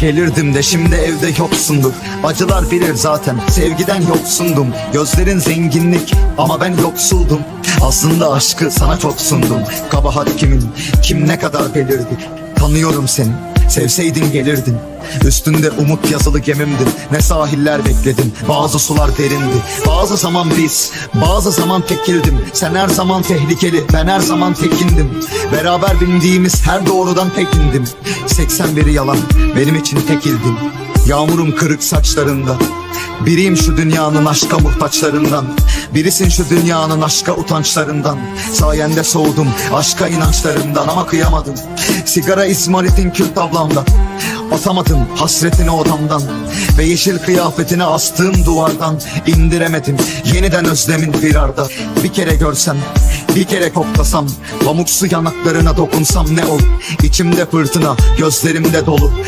Gelirdim de şimdi evde yoksundur Acılar bilir zaten sevgiden yoksundum. Gözlerin zenginlik ama ben yoksuldum. Aslında aşkı sana çok sundum. Kabahat kimin kim ne kadar belirdi? Tanıyorum seni sevseydin gelirdin. Üstünde umut yazılı gemimdin Ne sahiller bekledim. Bazı sular derindi. Bazı zaman biz Bazı zaman tekildim. Sen her zaman tehlikeli Ben her zaman tekindim. Beraber bindiğimiz her doğrudan tekindim. 81'i yalan Benim için tekildim. Yağmurum kırık saçlarında. Biriyim şu dünyanın aşka muhtaçlarından. Birisin şu dünyanın aşka utançlarından. Sayende soğudum aşka inançlarından Ama kıyamadım Sigara izmaritin kül tablamda Atamadım hasretini odamdan Ve yeşil kıyafetini astığım duvardan indiremedim yeniden özlemin firarda. Bir kere görsem bir kere koklasam Pamuksu yanaklarına dokunsam ne olur? İçimde fırtına gözlerimde dolu